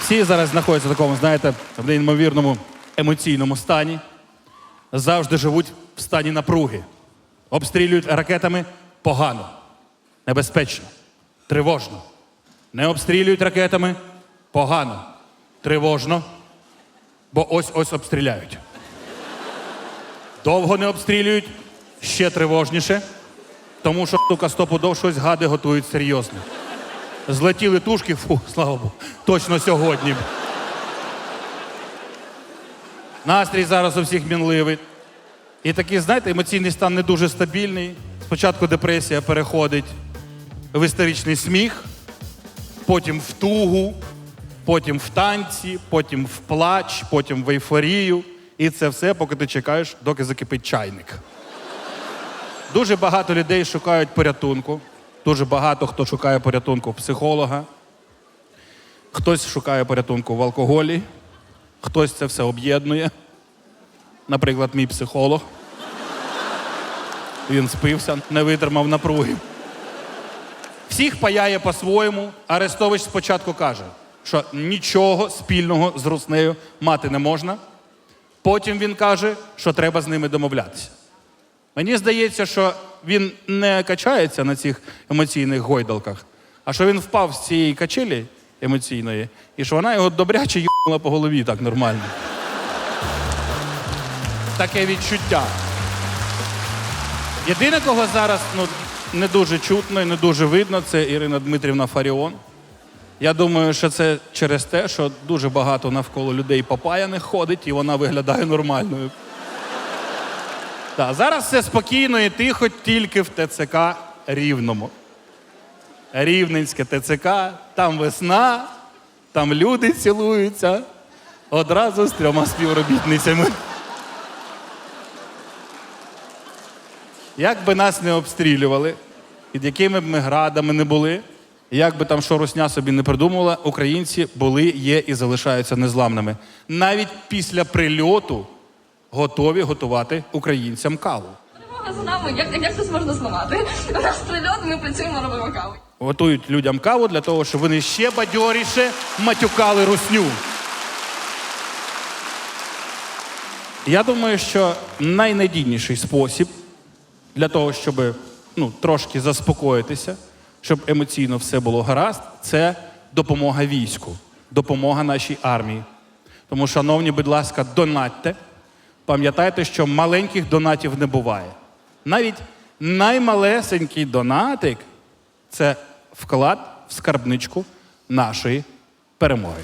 Всі зараз знаходяться в такому, знаєте, в неймовірному емоційному стані. Завжди живуть в стані напруги. Обстрілюють ракетами погано, небезпечно, тривожно. Не обстрілюють ракетами погано, тривожно, бо ось-ось обстріляють. Довго не обстрілюють, ще тривожніше, тому що сука, стопудов щось гади готують серйозно. Злетіли тушки, фу, слава Богу, точно сьогодні. Настрій зараз у всіх мінливий. І такий, знаєте, емоційний стан не дуже стабільний. Спочатку депресія переходить в істеричний сміх, потім в тугу, потім в танці, потім в плач, потім в ейфорію. І це все, поки ти чекаєш, доки закипить чайник. Дуже багато людей шукають порятунку. Дуже багато хто шукає порятунку в психолога. Хтось шукає порятунку в алкоголі, хтось це все об'єднує. Наприклад, мій психолог. Він спився, не витримав напруги. Всіх паяє по-своєму. Арестович спочатку каже, що нічого спільного з Руснею мати не можна. Потім він каже, що треба з ними домовлятися. Мені здається, що він не качається на цих емоційних гойдалках, а що він впав з цієї качелі емоційної, і що вона його добряче їбала по голові так нормально. Таке відчуття. Єдине, кого зараз ну, не дуже чутно і не дуже видно, це Ірина Дмитрівна Фаріон. Я думаю, що це через те, що дуже багато навколо людей попаяних ходить, і вона виглядає нормальною. Так, зараз все спокійно і тихо, тільки в ТЦК Рівному. Рівненське ТЦК, там весна, там люди цілуються одразу з трьома співробітницями. Як би нас не обстрілювали, під якими б ми градами не були, як би там що русня собі не придумувала, українці були, є і залишаються незламними. Навіть після прильоту готові готувати українцям каву. Перемога за нами, як, як це можна зламати? У нас прильот, ми працюємо, робимо каву. Готують людям каву для того, щоб вони ще бадьоріше матюкали русню. Я думаю, що найнадійніший спосіб для того, щоб ну, трошки заспокоїтися, щоб емоційно все було гаразд, це допомога війську, допомога нашій армії. Тому, шановні, будь ласка, донатьте. Пам'ятайте, що маленьких донатів не буває. Навіть наймалесенький донатик це вклад в скарбничку нашої перемоги.